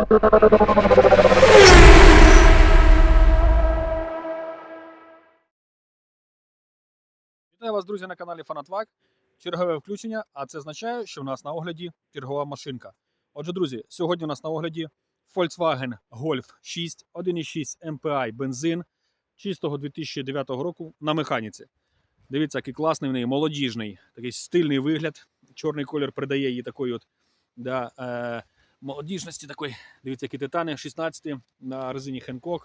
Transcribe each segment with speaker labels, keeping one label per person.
Speaker 1: Вітаю вас, друзі, на каналі Фанатвак. Чергове включення, а це означає, що в нас на огляді чергова машинка. Отже, друзі, сьогодні у нас на огляді Volkswagen Golf 6, 1,6 MPI бензин чистого 2009 року на механіці. Дивіться, який класний в неї, молодіжний, такий стильний вигляд. Чорний колір придає їй такої от да, е, молодіжності. Такої. Дивіться, які титани 16 на резині Hancock.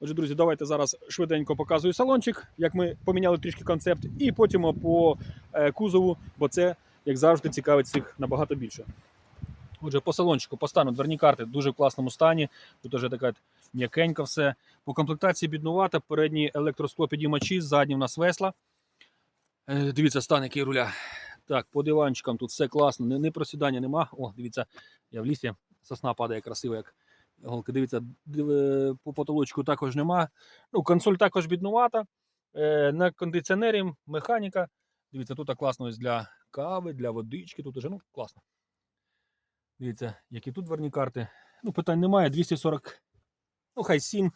Speaker 1: Отже, друзі, давайте зараз швиденько показую салончик, як ми поміняли трішки концепт, і потім по е, кузову, бо це, як завжди, цікавить всіх набагато більше. Отже, по салончику, по стану дверні карти дуже в класному стані. Тут вже така м'якенька все. По комплектації біднувата, передні електросклопідіймачі, задні в нас весла. Е, дивіться, стан який руля. Так, по диванчикам тут все класно, не, не просідання нема. О, дивіться, я в лісі, сосна падає красиво, як голки. Дивіться, див- е, по потолочку також нема. Ну, консоль також біднувата. Е, на кондиціонері механіка. Дивіться, тут класно ось для кави, для водички. Тут уже ну, класно. Дивіться, які тут дверні карти. Ну, питань немає. 240, ну хай 7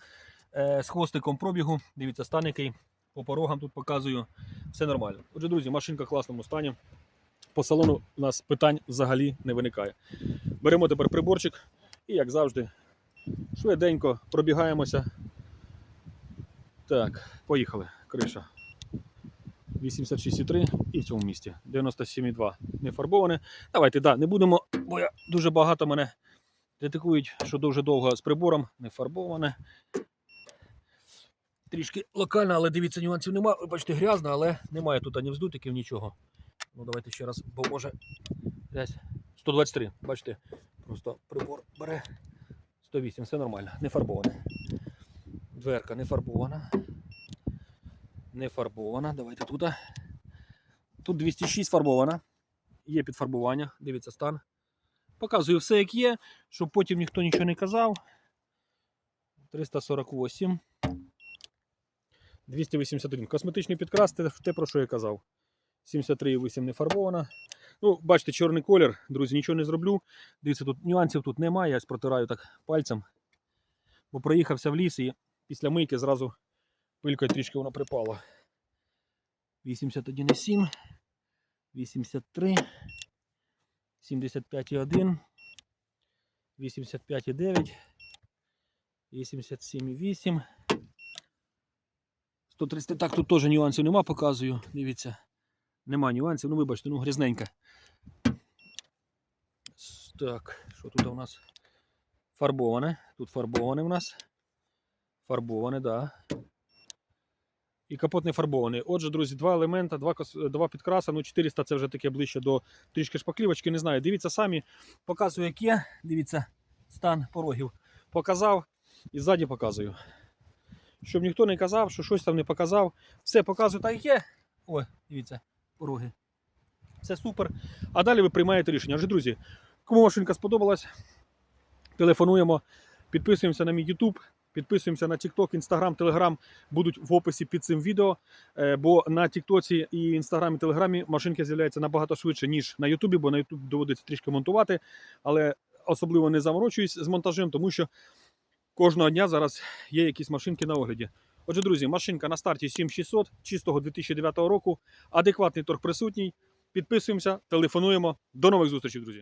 Speaker 1: е, з хвостиком пробігу. Дивіться, стан який. По порогам тут показую. Все нормально. Отже, друзі, машинка в класному стані. По салону у нас питань взагалі не виникає. Беремо тепер приборчик і, як завжди, швиденько пробігаємося. Так, поїхали. Криша. 86,3 і в цьому місці. 97,2 не фарбоване. Давайте, да, не будемо, бо я дуже багато мене критикують, що дуже довго з прибором, не фарбоване. Трішки локально, але дивіться, нюансів немає. Ви бачите, грязно, але немає тут ані вздутиків, нічого. Ну, давайте ще раз, бо може. 123. Бачите, просто прибор бере 108, все нормально, не фарбоване. Дверка не фарбована. Не фарбована. Давайте тут. Тут 206 фарбована. Є підфарбування. Дивіться стан. Показую все, як є, щоб потім ніхто нічого не казав. 348. 281. Косметичний підкрас, те, про що я казав. 73,8 не фарбована. Ну, бачите, чорний колір, друзі, нічого не зроблю. Дивіться, тут нюансів тут немає, я протираю так пальцем. Бо проїхався в ліс і після мийки зразу пилькою трішки воно припало. 81,7, 83, 75,1, 85,9, 87,8. 130. Так, тут теж нюансів нема, показую. Дивіться. Нема нюансів, ну вибачте, ну грязненька. Так, що тут у нас? Фарбоване. Тут фарбоване у нас. Фарбоване. Да. І капот не фарбований. Отже, друзі, два елемента, два, два підкраса. Ну, 400 це вже таке ближче до трішки шпаклівочки. Не знаю. Дивіться самі. Показую, як є. Дивіться, стан порогів. Показав і ззаді показую. Щоб ніхто не казав, що щось там не показав. Все показую так як є. О, дивіться, пороги. Все супер. А далі ви приймаєте рішення. Отже, друзі, кому машинка сподобалась, телефонуємо, підписуємося на мій YouTube, підписуємося на TikTok, Instagram, Telegram будуть в описі під цим відео. Е, Бо на TikTok і Instagram, і Телеграмі машинки з'являються набагато швидше, ніж на YouTube, бо на YouTube доводиться трішки монтувати. Але особливо не заморочуюсь з монтажем, тому що кожного дня зараз є якісь машинки на огляді. Отже, друзі, машинка на старті 7600 чистого 2009 року. Адекватний торг присутній. Підписуємося, телефонуємо. До нових зустрічей, друзі.